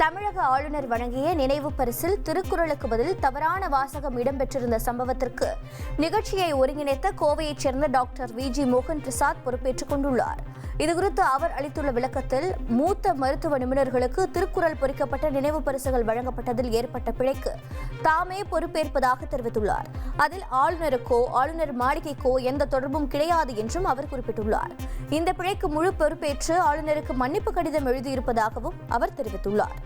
தமிழக ஆளுநர் வழங்கிய நினைவு பரிசில் திருக்குறளுக்கு பதில் தவறான வாசகம் இடம்பெற்றிருந்த சம்பவத்திற்கு நிகழ்ச்சியை ஒருங்கிணைத்த கோவையைச் சேர்ந்த டாக்டர் வி ஜி மோகன் பிரசாத் பொறுப்பேற்றுக் கொண்டுள்ளார். இதுகுறித்து அவர் அளித்துள்ள விளக்கத்தில் மூத்த மருத்துவ நிபுணர்களுக்கு திருக்குறள் பொறிக்கப்பட்ட நினைவு பரிசுகள் வழங்கப்பட்டதில் ஏற்பட்ட பிழைக்கு தாமே பொறுப்பேற்பதாக தெரிவித்துள்ளார். அதில் ஆளுநருக்கோ ஆளுநர் மாளிகைக்கோ எந்த தொடர்பும் கிடையாது என்றும் அவர் குறிப்பிட்டுள்ளார். இந்த பிழைக்கு முழு பொறுப்பேற்று ஆளுநருக்கு மன்னிப்பு கடிதம் எழுதியிருப்பதாகவும் அவர் தெரிவித்துள்ளார்.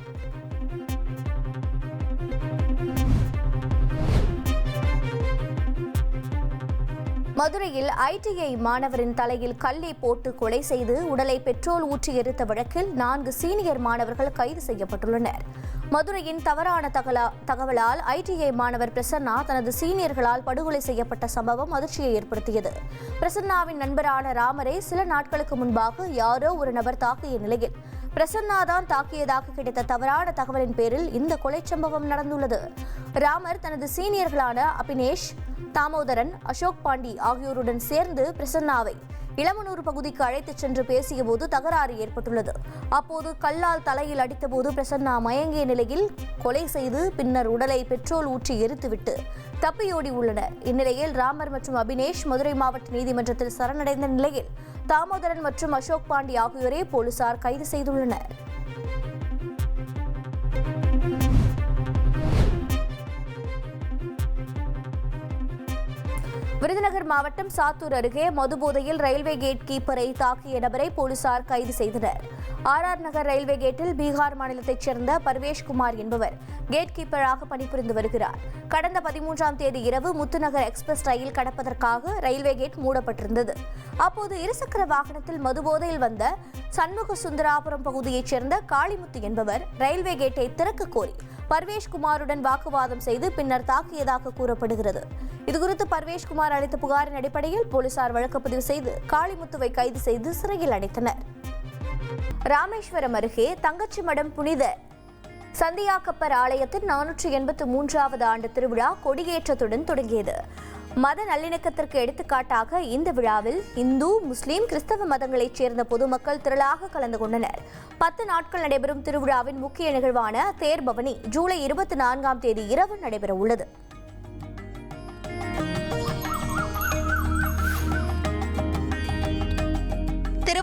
மதுரையில் ஐடிஐ மாணவரின் தலையில் கல்லை போட்டு கொலை செய்து உடலை பெட்ரோல் ஊற்றி எரித்த வழக்கில் நான்கு சீனியர் மாணவர்கள் கைது செய்யப்பட்டுள்ளனர். மதுரையின் தவறான தகலா தகவலால் ஐடிஐ மாணவர் பிரசன்னா தனது சீனியர்களால் படுகொலை செய்யப்பட்ட சம்பவம் அதிர்ச்சியை ஏற்படுத்தியது. பிரசன்னாவின் நண்பரான ராமரை சில நாட்களுக்கு முன்பாக யாரோ ஒரு நபர் தாக்கிய நிலையில் பிரசன்னா தான் தாக்கியதாக கிடைத்த தவறான தகவலின் பேரில் இந்த கொலை சம்பவம் நடந்துள்ளது. ராமர் தனது சீனியர்களான அபினேஷ் தாமோதரன் அசோக் பாண்டி ஆகியோருடன் சேர்ந்து பிரசன்னாவை இளமனூர் பகுதிக்கு அழைத்துச் சென்று பேசியபோது தகராறு ஏற்பட்டுள்ளது. அப்போது கல்லால் தலையில் அடித்தபோது பிரசன்னா மயங்கிய நிலையில் கொலை செய்து பின்னர் உடலை பெட்ரோல் ஊற்றி எரித்துவிட்டு தப்பியோடி உள்ளனர். இந்நிலையில் ராமர் மற்றும் அபினேஷ் மதுரை மாவட்ட நீதிமன்றத்தில் சரணடைந்த நிலையில் தாமோதரன் மற்றும் அசோக் பாண்டி ஆகியோரை போலீசார் கைது செய்துள்ளனர். internet. விருதுநகர் மாவட்டம் சாத்தூர் அருகே மதுபோதையில் ரயில்வே கேட் கீப்பரை தாக்கிய நபரை போலீசார் கைது செய்தனர். ஆர்ஆர் நகர் ரயில்வே கேட்டில் பீகார் மாநிலத்தைச் சேர்ந்த பர்வேஷ்குமார் என்பவர் கேட் கீப்பராக பணிபுரிந்து வருகிறார். கடந்த பதிமூன்றாம் தேதி இரவு முத்துநகர் எக்ஸ்பிரஸ் ரயில் கடப்பதற்காக ரயில்வே கேட் மூடப்பட்டிருந்தது. அப்போது இருசக்கர வாகனத்தில் மதுபோதையில் வந்த சண்முக சுந்தராபுரம் பகுதியைச் சேர்ந்த காளிமுத்து என்பவர் ரயில்வே கேட்டை திறக்க கோரி பர்வேஷ்குமாருடன் வாக்குவாதம் செய்து பின்னர் தாக்கியதாக கூறப்படுகிறது. இதுகுறித்து பர்வேஷ்குமார் அளித்த புகாரின் அடிப்படையில் போலீசார் வழக்குப்பதிவு செய்து காளிமுத்துவை கைது செய்து சிறையில் அடைத்தனர். ராமேஸ்வரம் அருகே தங்கச்சி மடம் புனித சந்தியாக்கப்பர் ஆலயத்தின் நானூற்றி எண்பத்து மூன்றாவது ஆண்டு திருவிழா கொடியேற்றத்துடன் தொடங்கியது. மத நல்லிணக்கத்திற்கு எடுத்துக்காட்டாக இந்த விழாவில் இந்து முஸ்லீம் கிறிஸ்தவ மதங்களைச் சேர்ந்த பொதுமக்கள் திரளாக கலந்து கொண்டனர். பத்து நாட்கள் நடைபெறும் திருவிழாவின் முக்கிய நிகழ்வான தேர்பவனி ஜூலை இருபத்தி நான்காம் தேதி இரவு நடைபெற உள்ளது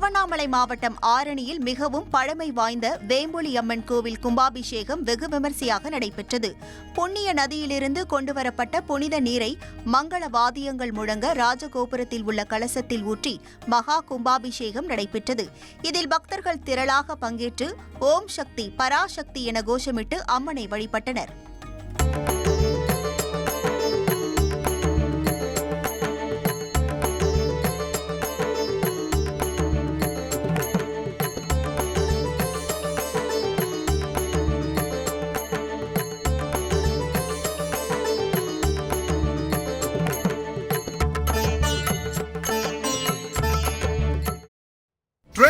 திருவண்ணாமலை மாவட்டம் ஆரணியில் மிகவும் பழமை வாய்ந்த வேம்புலி அம்மன் கோவில் கும்பாபிஷேகம் வெகு விமரிசையாக நடைபெற்றது. புண்ணிய நதியிலிருந்து கொண்டுவரப்பட்ட புனித நீரை மங்கள வாதியங்கள் முழங்க ராஜகோபுரத்தில் உள்ள கலசத்தில் ஊற்றி மகா கும்பாபிஷேகம் நடைபெற்றது. இதில் பக்தர்கள் திரளாக பங்கேற்று ஓம் சக்தி பராசக்தி என கோஷமிட்டு அம்மனை வழிபட்டனர்.